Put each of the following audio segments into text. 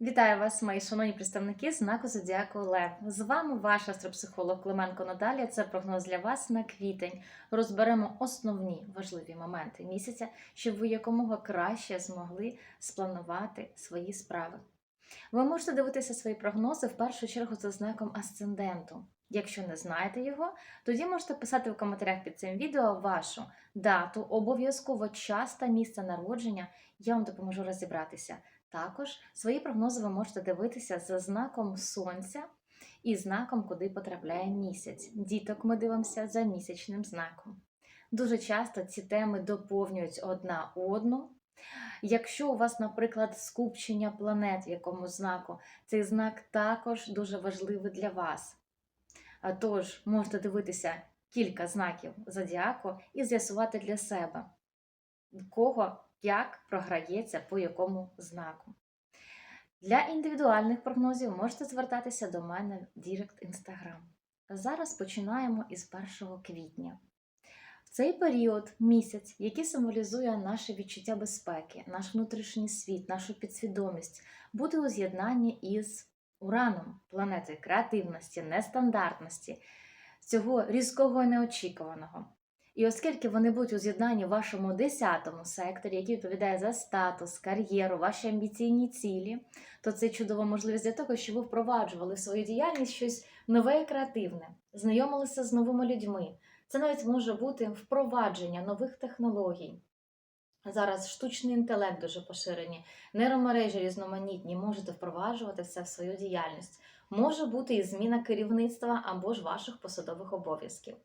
Вітаю вас, мої шановні представники знаку Зодіаку Лев. З вами ваш астропсихолог Клименко Наталія. Це прогноз для вас на квітень. Розберемо основні важливі моменти місяця, щоб ви якомога краще змогли спланувати свої справи. Ви можете дивитися свої прогнози в першу чергу за знаком асценденту. Якщо не знаєте його, тоді можете писати в коментарях під цим відео вашу дату, обов'язково час та місце народження. Я вам допоможу розібратися. Також свої прогнози ви можете дивитися за знаком сонця і знаком, куди потрапляє місяць. Діток ми дивимося за місячним знаком. Дуже часто ці теми доповнюють одна одну. Якщо у вас, наприклад, скупчення планет в якому знаку, цей знак також дуже важливий для вас. Тож можете дивитися кілька знаків зодіаку і з'ясувати для себе, кого як програється по якому знаку. Для індивідуальних прогнозів можете звертатися до мене в Дірект Інстаграм. Зараз починаємо із 1 квітня. В цей період місяць, який символізує наше відчуття безпеки, наш внутрішній світ, нашу підсвідомість, буде у з'єднанні із Ураном, планетою креативності, нестандартності, цього різкого і неочікуваного. І оскільки вони будуть у з'єднанні в вашому 10-му секторі, який відповідає за статус, кар'єру, ваші амбіційні цілі, то це чудова можливість для того, щоб ви впроваджували в свою діяльність щось нове і креативне, знайомилися з новими людьми. Це навіть може бути впровадження нових технологій. Зараз штучний інтелект дуже поширені, нейромережі різноманітні, можете впроваджувати це в свою діяльність. Може бути і зміна керівництва або ж ваших посадових обов'язків.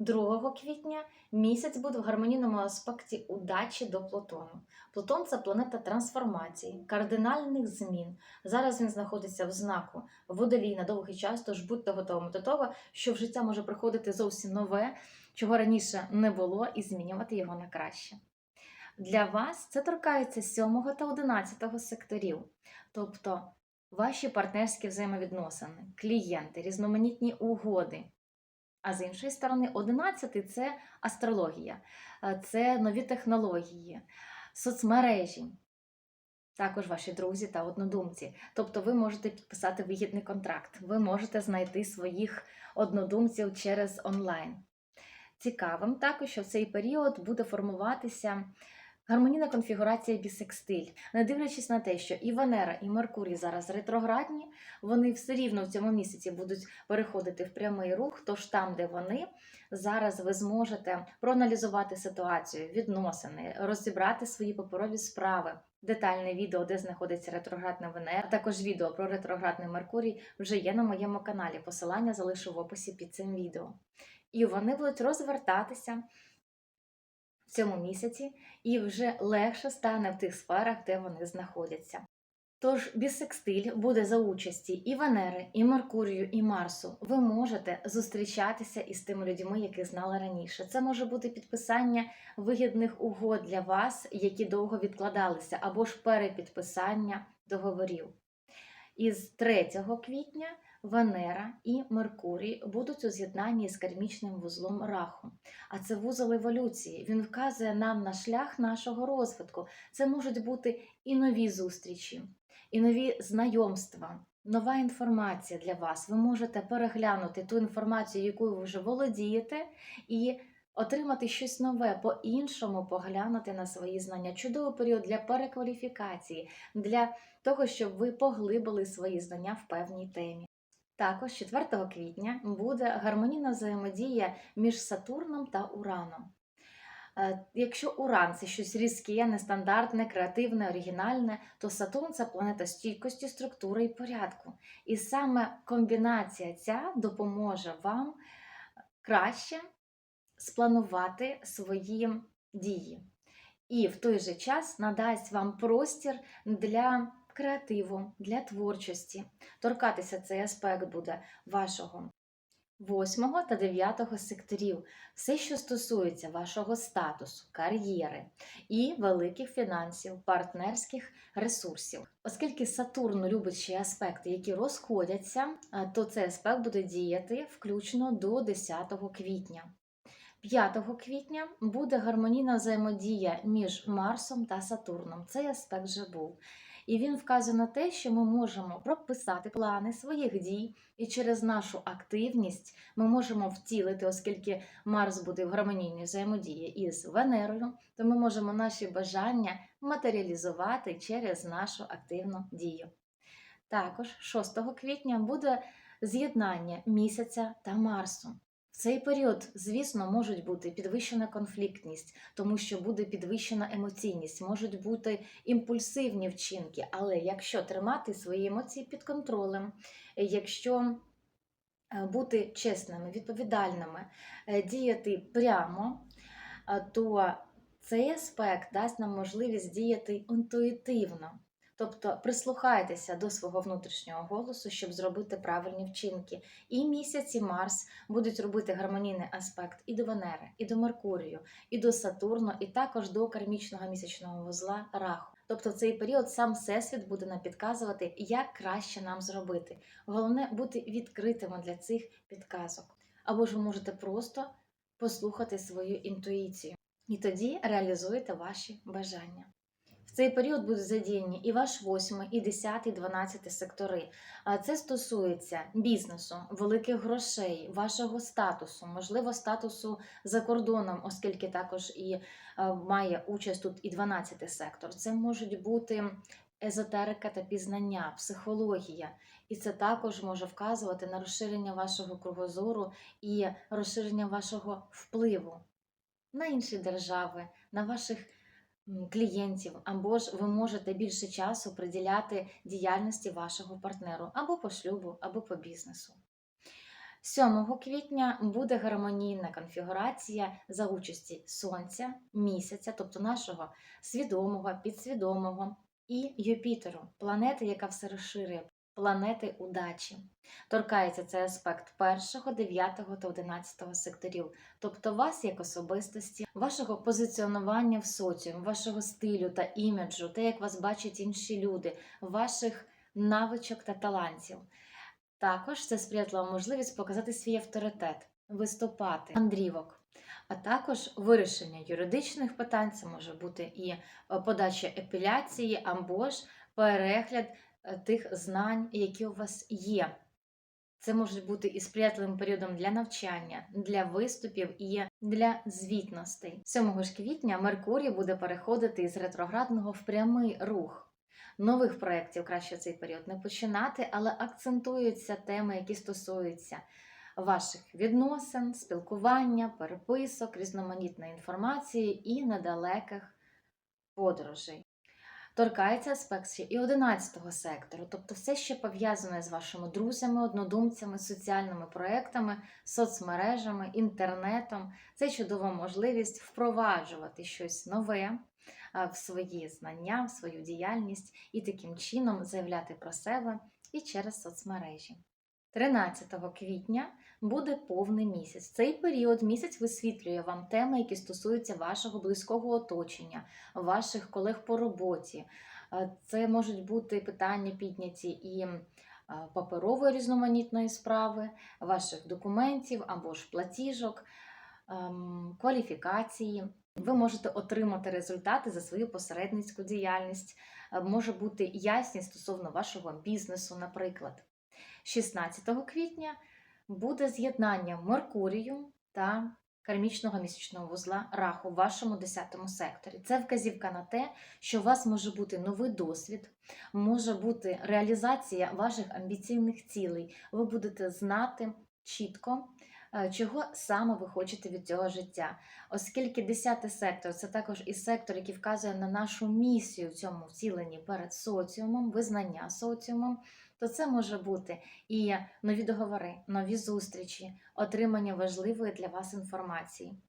2 квітня місяць буде в гармонійному аспекті удачі до Плутону. Плутон це планета трансформації, кардинальних змін. Зараз він знаходиться в знаку водолій на довгий час, тож будьте готовими до того, що в життя може приходити зовсім нове, чого раніше не було, і змінювати його на краще. Для вас це торкається 7 та 11 секторів, тобто ваші партнерські взаємовідносини, клієнти, різноманітні угоди. А з іншої сторони, 11 це астрологія, е, це нові технології, соцмережі, також ваші друзі та однодумці. Тобто ви можете підписати вигідний контракт, ви можете знайти своїх однодумців через онлайн. Цікавим також, що в цей період буде формуватися гармонійна конфігурація бісекстиль, не дивлячись на те, що і Венера, і Меркурій зараз ретроградні, вони все рівно в цьому місяці будуть переходити в прямий рух. Тож там, де вони, зараз ви зможете проаналізувати ситуацію, відносини, розібрати свої паперові справи. Детальне відео, де знаходиться ретроградна Венера, також відео про ретроградний Меркурій вже є на моєму каналі. Посилання залишу в описі під цим відео. І вони будуть розвертатися в цьому місяці, і вже легше стане в тих сферах, де вони знаходяться. Тож бісекстиль буде за участі і Венери, і Меркурію, і Марсу. Ви можете зустрічатися із тими людьми, яких знали раніше. Це може бути підписання вигідних угод для вас, які довго відкладалися, або ж перепідписання договорів. Із 3 квітня Венера і Меркурій будуть у з'єднанні з кармічним вузлом раху. А це вузол еволюції. Він вказує нам на шлях нашого розвитку. Це можуть бути і нові зустрічі, і нові знайомства, нова інформація для вас. Ви можете переглянути ту інформацію, якою ви вже володієте, і отримати щось нове, по-іншому поглянути на свої знання. Чудовий період для перекваліфікації, для того, щоб ви поглибили свої знання в певній темі. Також 4 квітня буде гармонійна взаємодія між Сатурном та Ураном. Е, Якщо Уран це щось різке, нестандартне, креативне, оригінальне, то Сатурн це планета стійкості, структури і порядку. І саме комбінація ця допоможе вам краще спланувати свої дії. І в той же час надасть вам простір для креативу, для творчості. Торкатися цей аспект буде вашого 8 та 9 секторів, все, що стосується вашого статусу, кар'єри і великих фінансів, партнерських ресурсів. Оскільки Сатурн любить ще аспекти, які розходяться, то цей аспект буде діяти включно до 10 квітня. 5 квітня буде гармонійна взаємодія між Марсом та Сатурном. Цей аспект вже був. І він вказує на те, що ми можемо прописати плани своїх дій, і через нашу активність ми можемо втілити, оскільки Марс буде в гармонійній взаємодії із Венерою, то ми можемо наші бажання матеріалізувати через нашу активну дію. Також 6 квітня буде з'єднання місяця та Марсу. Цей період, звісно, можуть бути підвищена конфліктність, тому що буде підвищена емоційність, можуть бути імпульсивні вчинки. Але якщо тримати свої емоції під контролем, якщо е, бути чесними, відповідальними, е, діяти прямо, е, то цей аспект дасть нам можливість діяти інтуїтивно. Тобто прислухайтеся до свого внутрішнього голосу, щоб зробити правильні вчинки. І місяць, і Марс будуть робити гармонійний аспект і до Венери, і до Меркурію, і до Сатурну, і також до кармічного місячного вузла Раху. Тобто в цей період сам Всесвіт буде нам підказувати, як краще нам зробити. Головне бути відкритими для цих підказок. Або ж ви можете просто послухати свою інтуїцію. І тоді реалізуєте ваші бажання. Цей період будуть задіяні і ваш 8, і 10, і 12 сектори. А Це стосується бізнесу, великих грошей, вашого статусу, можливо, статусу за кордоном, оскільки також і е, має участь тут і 12 сектор. Це можуть бути езотерика та пізнання, психологія. І це також може вказувати на розширення вашого кругозору і розширення вашого впливу на інші держави, на ваших клієнтів, або ж ви можете більше часу приділяти діяльності вашого партнеру або по шлюбу, або по бізнесу. 7 квітня буде гармонійна конфігурація за участі Сонця, місяця, тобто нашого свідомого, підсвідомого, і Юпітеру, планети, яка все розширює, планети удачі. Торкається цей аспект 1, 9 та 11 секторів, тобто вас як особистості, вашого позиціонування в соціумі, вашого стилю та іміджу, те, як вас бачать інші люди, ваших навичок та талантів. Також це сприятлива можливість показати свій авторитет, виступати, мандрівок, а також вирішення юридичних питань. Це може бути і е, подача епіляції, або ж перегляд тих знань, які у вас є. Це може бути і сприятливим періодом для навчання, для виступів і для звітностей. 7 ж квітня Меркурій буде переходити із ретроградного в прямий рух. Нових проєктів краще цей період не починати, але акцентуються теми, які стосуються ваших відносин, спілкування, переписок, різноманітної інформації і недалеких подорожей. Торкається аспект ще і 11-го сектору, тобто все, що пов'язане з вашими друзями, однодумцями, соціальними проектами, соцмережами, інтернетом. Це чудова можливість впроваджувати щось нове в свої знання, в свою діяльність і таким чином заявляти про себе і через соцмережі. 13 квітня буде повний місяць. Цей період місяць висвітлює вам теми, які стосуються вашого близького оточення, ваших колег по роботі. Е, Це можуть бути питання підняті і е, паперової різноманітної справи, ваших документів або ж платіжок, ем, кваліфікації. Ви можете отримати результати за свою посередницьку діяльність. Е, Може бути ясність стосовно вашого бізнесу, наприклад. 16 квітня буде з'єднання Меркурію та кармічного місячного вузла раху в вашому 10 секторі. Це вказівка на те, що у вас може бути новий досвід, може бути реалізація ваших амбіційних цілей. Ви будете знати чітко. е, Чого саме ви хочете від цього життя? Оскільки 10 сектор це також і сектор, який вказує на нашу місію в цьому втіленні перед соціумом, визнання соціумом, то це може бути і нові договори, нові зустрічі, отримання важливої для вас інформації.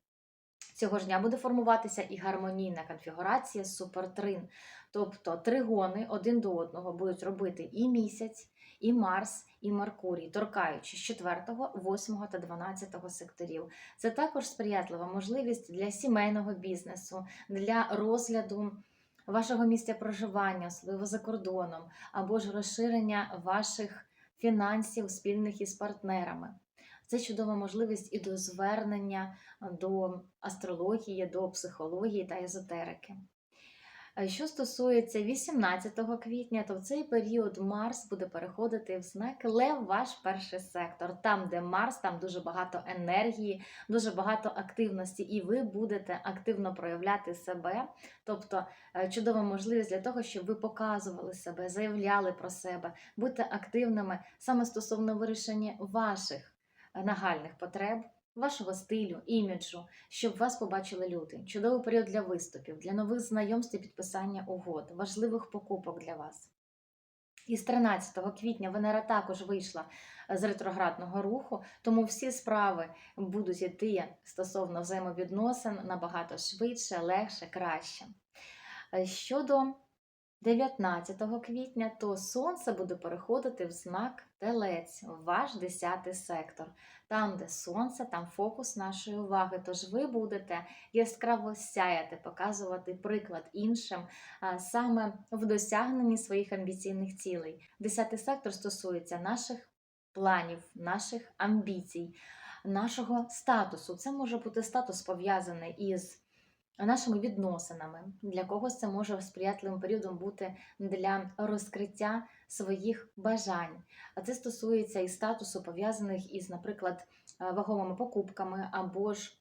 Цього ж дня буде формуватися і гармонійна конфігурація супертрин, тобто тригони один до одного будуть робити і місяць, і Марс, і Меркурій, торкаючи з 4, 8 та 12 секторів. Це також сприятлива можливість для сімейного бізнесу, для розгляду вашого місця проживання, особливо за кордоном, або ж розширення ваших фінансів спільних із партнерами. Це чудова можливість і до звернення до астрології, до психології та езотерики. Е, Що стосується 18 квітня, то в цей період Марс буде переходити в знак Лев, ваш перший сектор. Там, де Марс, там дуже багато енергії, дуже багато активності, і ви будете активно проявляти себе. Тобто е, чудова можливість для того, щоб ви показували себе, заявляли про себе, бути активними саме стосовно вирішення ваших е, нагальних потреб. Вашого стилю, іміджу, щоб вас побачили люди. Чудовий період для виступів, для нових знайомств і підписання угод, важливих покупок для вас. Із 13 квітня Венера також вийшла з ретроградного руху, тому всі справи будуть йти стосовно взаємовідносин набагато швидше, легше, краще. Е, Щодо 19 квітня, то сонце буде переходити в знак Телець, ваш 10 сектор. Там, де сонце, там фокус нашої уваги. Тож ви будете яскраво сяяти, показувати приклад іншим саме в досягненні своїх амбіційних цілей. Десятий сектор стосується наших планів, наших амбіцій, нашого статусу. Це може бути статус пов'язаний із нашими відносинами. Для когось це може сприятливим періодом бути для розкриття своїх бажань. А це стосується і статусу, пов'язаних із, наприклад, ваговими покупками або ж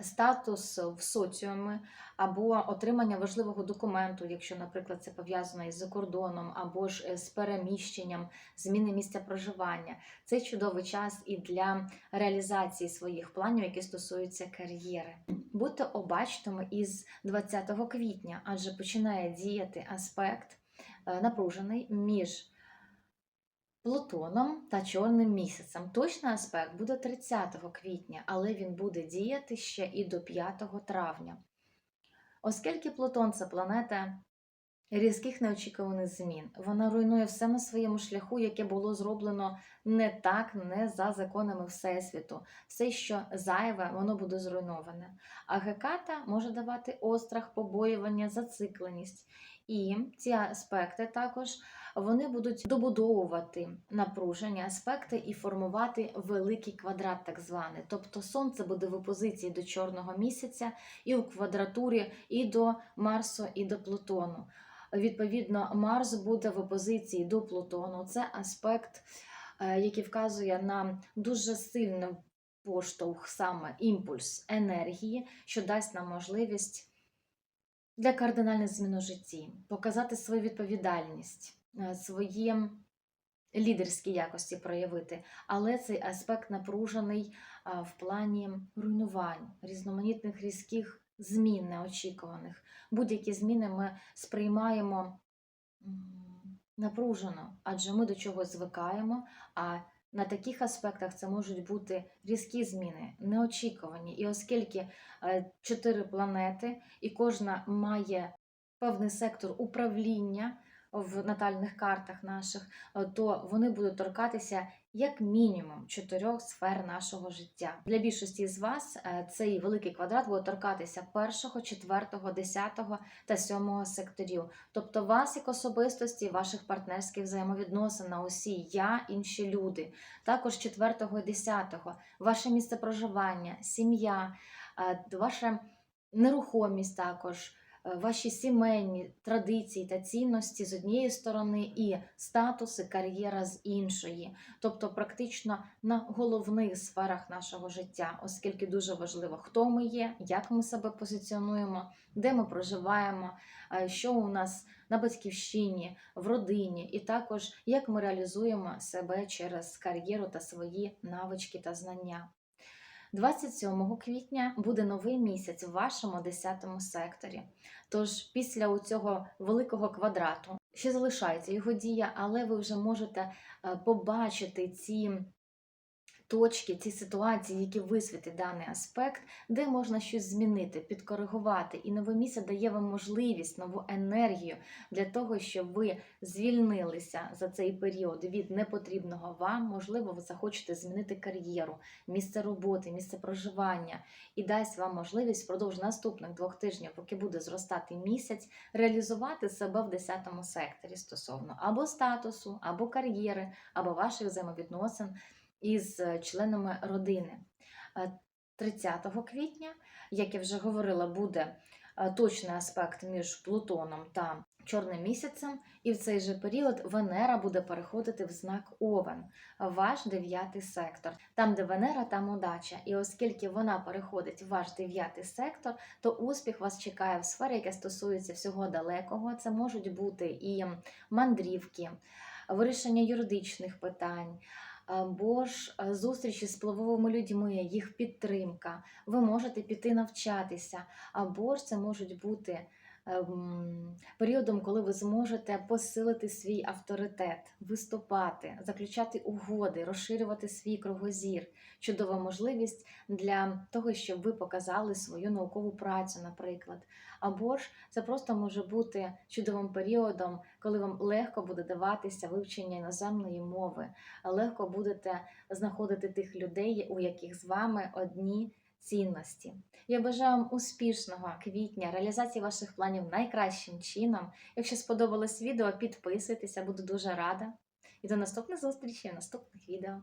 статус в соціумі, або отримання важливого документу, якщо, наприклад, це пов'язано із закордоном, або ж е, з переміщенням, зміни місця проживання. Це чудовий час і для реалізації своїх планів, які стосуються кар'єри. Будьте обачними із 20 квітня, адже починає діяти аспект е, напружений між Плутоном та чорним місяцем. Точний аспект буде 30 квітня, але він буде діяти ще і до 5 травня. Оскільки Плутон це планета різких неочікуваних змін, вона руйнує все на своєму шляху, яке було зроблено не так, не за законами Всесвіту. Все, що зайве, воно буде зруйноване. А геката може давати острах, побоювання, зацикленість. І ці аспекти також вони будуть добудовувати напружені аспекти і формувати великий квадрат, так званий. Тобто сонце буде в опозиції до чорного місяця і у квадратурі і до Марсу, і до Плутону. Відповідно, Марс буде в опозиції до Плутону. Це аспект, е, який вказує на дуже сильний поштовх, саме імпульс енергії, що дасть нам можливість для кардинальних змін у житті, показати свою відповідальність, е, свої лідерські якості проявити. Але цей аспект напружений в плані руйнувань, різноманітних різких змін неочікуваних. Будь-які зміни ми сприймаємо напружено, адже ми до чогось звикаємо. а на таких аспектах це можуть бути різкі зміни, неочікувані. І оскільки е, чотири планети, і кожна має певний сектор управління в натальних картах наших, е, то вони будуть торкатися як мінімум чотирьох сфер нашого життя. Для більшості з вас е, цей великий квадрат буде торкатися першого, четвертого, десятого та сьомого секторів. Тобто вас як особистості, ваших партнерських взаємовідносин на усі я, інші люди. Також 4 і 10, ваше місце проживання, сім'я, е, ваша нерухомість також. Е, Ваші сімейні традиції та цінності з однієї сторони, і статуси, кар'єра з іншої, тобто практично на головних сферах нашого життя, оскільки дуже важливо, хто ми є, як ми себе позиціонуємо, де ми проживаємо, е, що у нас на батьківщині, в родині, і також як ми реалізуємо себе через кар'єру та свої навички та знання. 27 квітня буде новий місяць в вашому 10 секторі. Тож після цього великого квадрату ще залишається його дія, але ви вже можете е, побачити ці точки, ці ситуації, які висвітить даний аспект, де можна щось змінити, підкоригувати. І нове місце дає вам можливість, нову енергію для того, щоб ви звільнилися за цей період від непотрібного вам. Можливо, ви захочете змінити кар'єру, місце роботи, місце проживання і дасть вам можливість впродовж наступних двох тижнів, поки буде зростати місяць, реалізувати себе в 10 секторі стосовно або статусу, або кар'єри, або ваших взаємовідносин із е, членами родини. Е, 30 квітня, як я вже говорила, буде е, точний аспект між Плутоном та чорним місяцем, і в цей же період Венера буде переходити в знак Овен, ваш дев'ятий сектор. Там, де Венера, там удача. І оскільки вона переходить в ваш дев'ятий сектор, то успіх вас чекає в сфері, яка стосується всього далекого. Це можуть бути і мандрівки, вирішення юридичних питань. Або ж е, зустрічі з впливовими людьми, їх підтримка. Ви можете піти навчатися, або ж це можуть бути періодом, коли ви зможете посилити свій авторитет, виступати, заключати угоди, розширювати свій кругозір. Чудова можливість для того, щоб ви показали свою наукову працю, наприклад. Або ж це просто може бути чудовим періодом, коли вам легко буде даватися вивчення іноземної мови, легко будете знаходити тих людей, у яких з вами одні цінності. Я бажаю вам успішного квітня, реалізації ваших планів найкращим чином. Якщо сподобалось відео, підписуйтеся, буду дуже рада. І до наступних зустрічей в наступних відео.